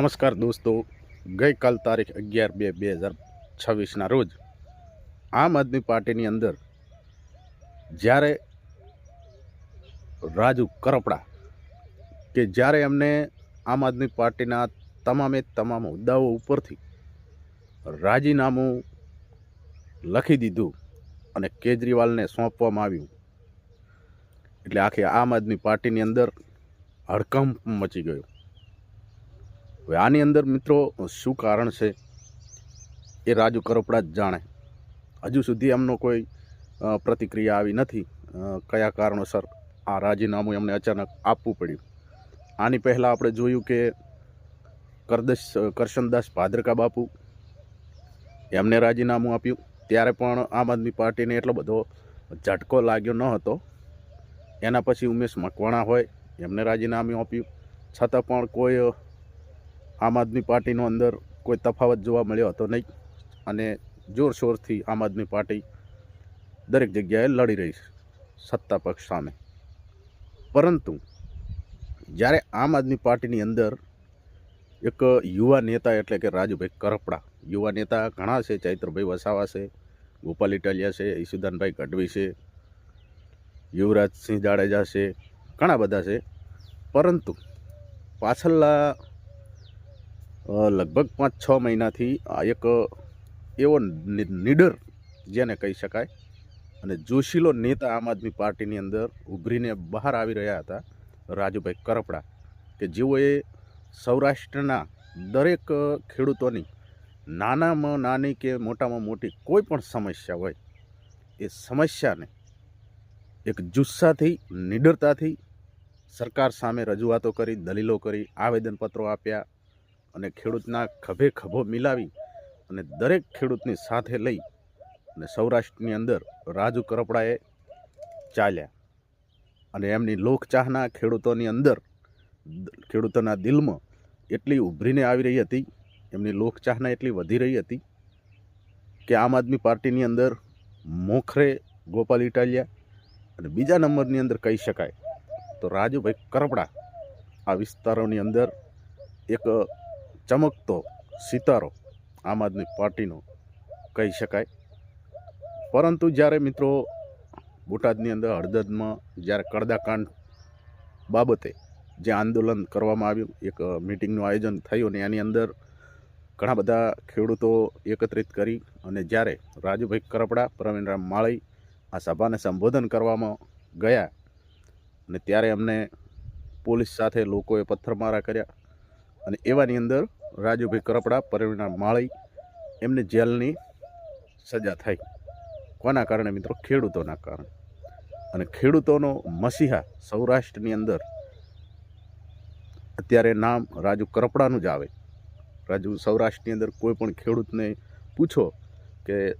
નમસ્કાર દોસ્તો, ગઈકાલ તારીખ અગિયાર બે બે હજાર છવ્વીસના રોજ આમ આદમી પાર્ટીની અંદર જ્યારે રાજુ કરપડા કે જ્યારે એમને આમ આદમી પાર્ટીના તમામે તમામ હોદ્દાઓ ઉપરથી રાજીનામું લખી દીધું અને કેજરીવાલને સોંપવામાં આવ્યું. એટલે આખી આમ આદમી પાર્ટીની અંદર હડકંપ મચી ગયો. હવે આની અંદર મિત્રો શું કારણ છે એ રાજુ કરોપડા જ જાણે. હજુ સુધી એમનો કોઈ પ્રતિક્રિયા આવી નથી. કયા કારણોસર આ રાજીનામું એમને અચાનક આપવું પડ્યું. આની પહેલાં આપણે જોયું કે કરદશ, કરશનદાસ ભાદ્રકા બાપુ એમને રાજીનામું આપ્યું. ત્યારે પણ આમ આદમી પાર્ટીને એટલો બધો ઝટકો લાગ્યો ન હતો. એના પછી ઉમેશ મકવાણા હોય એમને રાજીનામું આપ્યું. છતાં પણ કોઈ આમ આદમી પાર્ટીનો અંદર કોઈ તફાવત જોવા મળ્યો હતો નહીં અને જોરશોરથી આમ આદમી પાર્ટી દરેક જગ્યાએ લડી રહી છે સત્તા પક્ષ સામે. પરંતુ જ્યારે આમ આદમી પાર્ટીની અંદર એક યુવા નેતા એટલે કે રાજુભાઈ કરપડા યુવા નેતા ઘણા છે ચૈત્રભાઈ વસાવા છે ગોપાલ ઇટાલિયા છે ઈશુદાનભાઈ ગઢવી છે યુવરાજસિંહ જાડેજા છે ઘણા બધા છે. પરંતુ અ, લગભગ પાંચ છ મહિનાથી આ એક એવો નીડર જેને કહી શકાય. અને જોશીલો નેતા આમ આદમી પાર્ટીની અંદર ઉભરીને બહાર આવી રહ્યા હતા, રાજુભાઈ કરપડા, કે જેઓએ સૌરાષ્ટ્રના દરેક ખેડૂતોની નાનામાં નાની કે મોટામાં મોટી કોઈ પણ સમસ્યા હોય, એ સમસ્યાને એક જુસ્સાથી, નિડરતાથી સરકાર સામે રજૂઆતો કરી, દલીલો કરી, આવેદનપત્રો આપ્યા અને ખેડૂતના ખભે ખભો મિલાવી અને દરેક ખેડૂતની સાથે લઈ અને સૌરાષ્ટ્રની અંદર રાજુ કરપડાએ ચાલ્યા. અને એમની લોકચાહના ખેડૂતોની અંદર ખેડૂતોના દિલમાં એટલી ઉભરીને આવી રહી હતી, એમની લોકચાહના એટલી વધી રહી હતી કે આમ આદમી પાર્ટીની અંદર મોખરે ગોપાલ ઇટાલિયા અને બીજા નંબરની અંદર કહી શકાય તો રાજુભાઈ કરપડા આ વિસ્તારોની અંદર એક ચમકતો સિતારો આમ આદમી પાર્ટીનો કહી શકાય. પરંતુ જ્યારે મિત્રો બોટાદની અંદર હળદદમાં જ્યારે કડદાકાંડ બાબતે જે આંદોલન કરવામાં આવ્યું, એક મિટિંગનું આયોજન થયું અને એની અંદર ઘણા બધા ખેડૂતો એકત્રિત કરી અને જ્યારે રાજુભાઈ કરપડા પ્રવીણરામ માળી આ સભાને સંબોધન કરવામાં ગયા અને ત્યારે અમને પોલીસ સાથે લોકોએ પથ્થરમારા કર્યા અને એવાની અંદર રાજુભાઈ કરપડા, પરવીણા માળી, એમને જેલની સજા થઈ. કોના કારણે મિત્રો? ખેડૂતોના કારણે. અને ખેડૂતોનો મસીહા સૌરાષ્ટ્રની અંદર અત્યારે નામ રાજુ કરપડાનું જ આવે. રાજુ સૌરાષ્ટ્રની અંદર કોઈ પણ ખેડૂતને પૂછો કે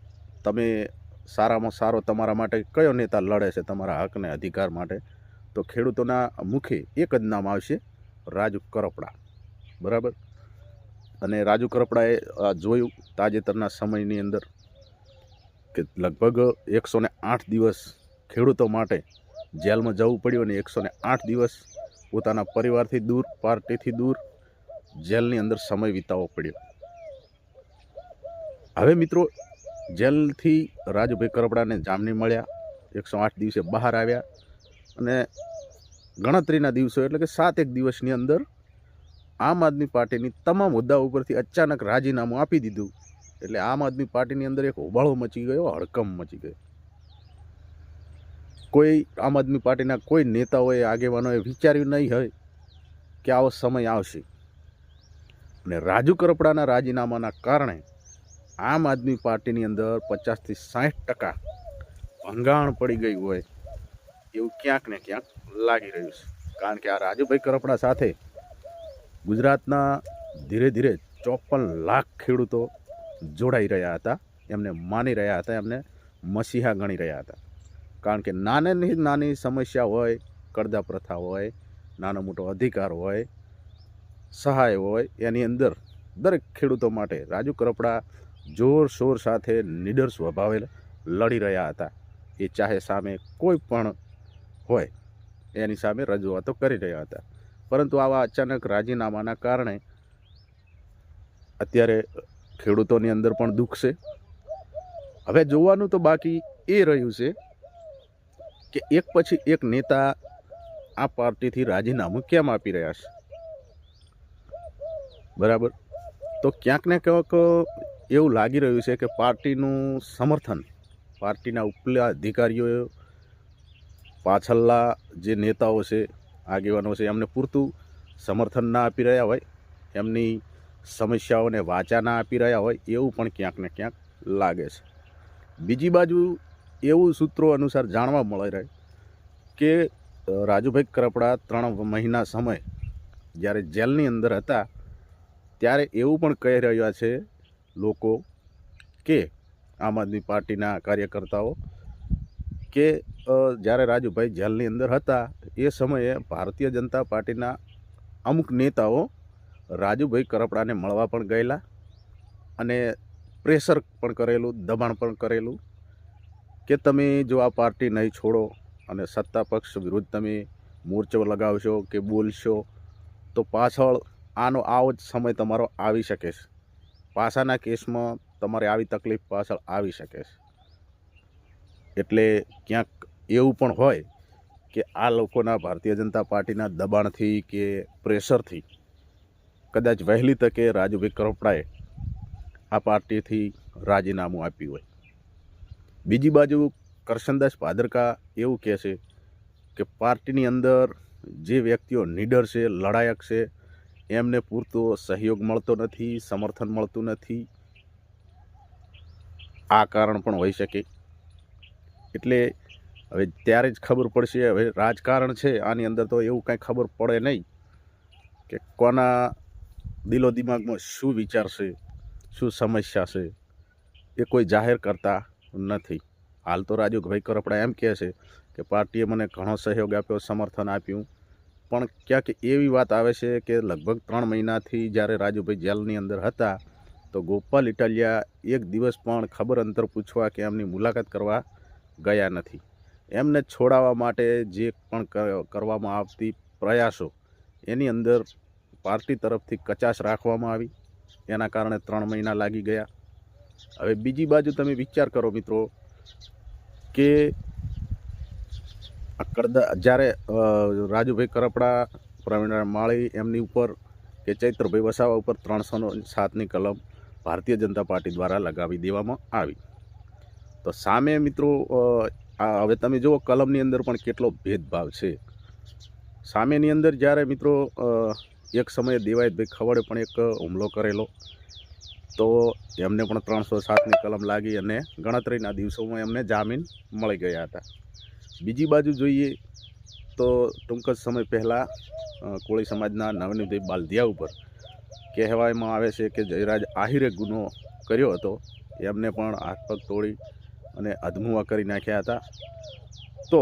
તમે સારામાં સારો તમારા માટે કયો નેતા લડે છે, તમારા હકને અધિકાર માટે, તો ખેડૂતોના મુખે એક જ નામ આવશે, રાજુ કરપડા. બરાબર? અને રાજુ કરપડાએ આ જોયું તાજેતરના સમયની અંદર કે લગભગ એકસો આઠ દિવસ ખેડૂતો માટે જેલમાં જવું પડ્યું અને એકસો આઠ દિવસ પોતાના પરિવારથી દૂર, પાર્ટીથી દૂર જેલની અંદર સમય વિતાવવો પડ્યો. હવે મિત્રો, જેલથી રાજુભાઈ કરપડાને જામની મળ્યા એકસો આઠ દિવસે બહાર આવ્યા અને ગણતરીના દિવસો એટલે કે સાત એક દિવસની અંદર આમ આદમી પાર્ટીની તમામ હોદ્દા ઉપરથી અચાનક રાજીનામું આપી દીધું. એટલે આમ આદમી પાર્ટીની અંદર એક હોબાળો મચી ગયો હડકંપ મચી ગયો. કોઈ આમ આદમી પાર્ટીના કોઈ નેતાઓએ, આગેવાનોએ વિચાર્યું નહીં હોય કે આવો સમય આવશે. અને રાજુ કરપડાના રાજીનામાના કારણે આમ આદમી પાર્ટીની અંદર પચાસથી સાઠ ટકા ભંગાણ પડી ગયું હોય એવું ક્યાંક ને ક્યાંક લાગી રહ્યું છે. કારણ કે આ રાજુભાઈ કરપડા સાથે ગુજરાતના ધીરે ધીરે ચોપન લાખ ખેડૂતો જોડાઈ રહ્યા હતા. એમને માની રહ્યા હતા, એમને મસીહા ગણી રહ્યા હતા. કારણ કે નાનાની નાની સમસ્યા હોય, કરદા પ્રથા હોય, નાનો મોટો અધિકાર હોય, સહાય હોય, એની અંદર દરેક ખેડૂતો માટે રાજુ કરપડા જોરશોર સાથે નીડર સ્વભાવે લડી રહ્યા હતા. એ ચાહે સામે કોઈ પણ હોય, એની સામે રજૂઆતો કરી રહ્યા હતા. પરંતુ આવા અચાનક રાજીનામાના કારણે અત્યારે ખેડૂતોની અંદર પણ દુઃખ છે. હવે જોવાનું તો બાકી એ રહ્યું છે કે એક પછી એક નેતા આ પાર્ટીથી રાજીનામું કેમ આપી રહ્યા છે? બરાબર? તો ક્યાંક ને ક્યાંક એવું લાગી રહ્યું છે કે પાર્ટીનું સમર્થન, પાર્ટીના ઉપલા અધિકારીઓ પાછળના જે નેતાઓ છે આગેવાનો છે, એમને પૂરતું સમર્થન ના આપી રહ્યા હોય, એમની સમસ્યાઓને વાચા ના આપી રહ્યા હોય, એવું પણ ક્યાંક ને ક્યાંક લાગે છે. બીજી બાજુ એવું સૂત્રો અનુસાર જાણવા મળી રહે કે રાજુભાઈ કરપડા ત્રણ મહિના સમય જ્યારે જેલની અંદર હતા, ત્યારે એવું પણ કહી રહ્યા છે લોકો કે આમ આદમી પાર્ટીના કાર્યકર્તાઓ કે જ્યારે રાજુભાઈ જેલની અંદર હતા, એ સમયે ભારતીય જનતા પાર્ટીના અમુક નેતાઓ રાજુભાઈ કરપડાને મળવા પણ ગયેલા અને પ્રેશર પણ કરેલું, દબાણ પણ કરેલું કે તમે જો આ પાર્ટી નહીં છોડો અને સત્તા પક્ષ વિરુદ્ધ તમે મોરચો લગાવશો કે બોલશો, તો પાછળ આનો આવો જ સમય તમારો આવી શકે છે. પાસાના કેસમાં તમારે આવી તકલીફ પાછળ આવી શકે છે. એટલે ક્યાંક એવું પણ હોય કે આ લોકોના ભારતીય જનતા પાર્ટીના દબાણથી કે પ્રેશરથી કદાચ વહેલી તકે રાજુભાઈ કરપડાએ આ પાર્ટીથી રાજીનામું આપ્યું હોય. બીજી બાજુ કરશનદાસ પાદરકા એવું કહે છે કે પાર્ટીની અંદર જે વ્યક્તિઓ નીડર છે, લડાયક છે, એમને પૂરતો સહયોગ મળતો નથી, સમર્થન મળતું નથી. આ કારણ પણ હોઈ શકે. એટલે હવે ત્યારે જ ખબર પડશે, હવે રાજકારણ છે, આની અંદર તો એવું કાંઈ ખબર પડે નહીં કે કોના દિલો દિમાગમાં શું વિચાર છે, શું સમસ્યા છે, એ કોઈ જાહેર કરતા નથી. હાલ તો રાજુભાઈ કરપડા એમ કહે છે કે પાર્ટીએ મને ઘણો સહયોગ આપ્યો, સમર્થન આપ્યું, પણ ક્યાંક એવી વાત આવે છે કે લગભગ ત્રણ મહિનાથી જ્યારે રાજુભાઈ જેલની અંદર હતા, તો ગોપાલ ઇટાલિયા એક દિવસ પણ ખબર અંતર પૂછવા કે એમની મુલાકાત કરવા ગયા નથી. એમને છોડાવવા માટે જે પણ કરવામાં આવતી પ્રયાસો, એની અંદર પાર્ટી તરફથી કચાશ રાખવામાં આવી. એના કારણે ત્રણ મહિના લાગી ગયા. હવે બીજી બાજુ તમે વિચાર કરો મિત્રો કે આ કડદા જ્યારે રાજુભાઈ કરપડા પ્રવીણરાય માળી એમની ઉપર કે ચૈત્રભાઈ વસાવા ઉપર ત્રણસો સાતની કલમ ભારતીય જનતા પાર્ટી દ્વારા લગાવી દેવામાં આવી. તો સામે મિત્રો હવે તમે જુઓ કલમની અંદર પણ કેટલો ભેદભાવ છે. સામેની અંદર જ્યારે મિત્રો એક સમયે દેવાયતભાઈ ખવડે પણ એક હુમલો કરેલો, તો એમને પણ ત્રણસો સાતની કલમ લાગી અને ગણતરીના દિવસોમાં એમને જામીન મળી ગયા હતા. બીજી બાજુ જોઈએ તો ટૂંક જ સમય પહેલાં કોળી સમાજના નવનીભાઈ બાલદિયા ઉપર કહેવામાં આવે છે કે જયરાજ આહિરે ગુનો કર્યો હતો. એમને પણ હાથ પગ તોડી અને અધમુવા કરી નાખ્યા હતા. તો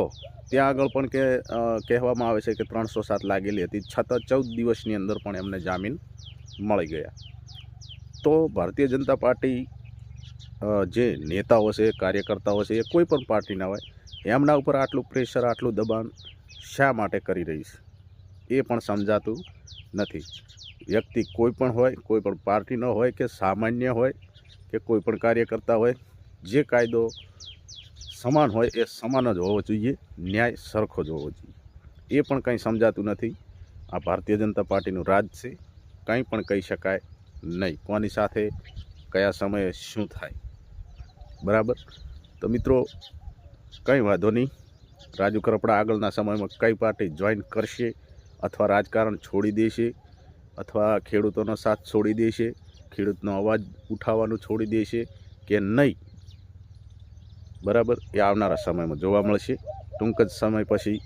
ત્યાં આગળ પણ કે કહેવામાં આવે છે કે ત્રણસો સાત લાગેલી હતી. છતાં ચૌદ દિવસની અંદર પણ એમને જામીન મળી ગયા. તો ભારતીય જનતા પાર્ટી જે નેતાઓ છે, કાર્યકર્તાઓ છે, એ કોઈ પણ પાર્ટીના હોય, એમના ઉપર આટલું પ્રેશર, આટલું દબાણ શા માટે કરી રહી છે? એ પણ સમજાતું નથી. વ્યક્તિ કોઈ પણ હોય, કોઈ પણ પાર્ટીનો હોય કે સામાન્ય હોય કે કોઈ પણ કાર્યકર્તા હોય જે કાયદો સમાન હોય એ સમાન જ હોવો જોઈએ, ન્યાય સરખો જ હોવો જોઈએ. એ પણ કંઈ સમજાતું નથી. આ ભારતીય જનતા પાર્ટીનું રાજ છે. કંઈ પણ કહી શકાય નહીં. કોની સાથે, કયા સમયે, શું થાય. બરાબર? તો મિત્રો, કંઈ વાંધો નહીં. રાજુ કરપડા આગળના સમયમાં કઈ પાર્ટી જોઈન કરશે અથવા રાજકારણ છોડી દેશે અથવા ખેડૂતોનો સાથ છોડી દેશે, ખેડૂતનો અવાજ ઉઠાવવાનું છોડી દેશે કે નહીં બરાબર, એ આવનારા સમયમાં જોવા મળશે. ટૂંક જ સમય પછી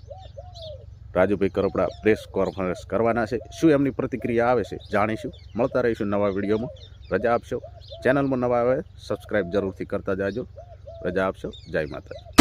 રાજુભાઈ કરપડા પ્રેસ કોન્ફરન્સ કરવાના છે. શું એમની પ્રતિક્રિયા આવે છે જાણીશું. મળતા રહીશું નવા વિડીયોમાં. રજા આપશો. ચેનલમાં નવા આવે સબસ્ક્રાઈબ જરૂરથી કરતા જાજો. રજા આપશો. જય માતા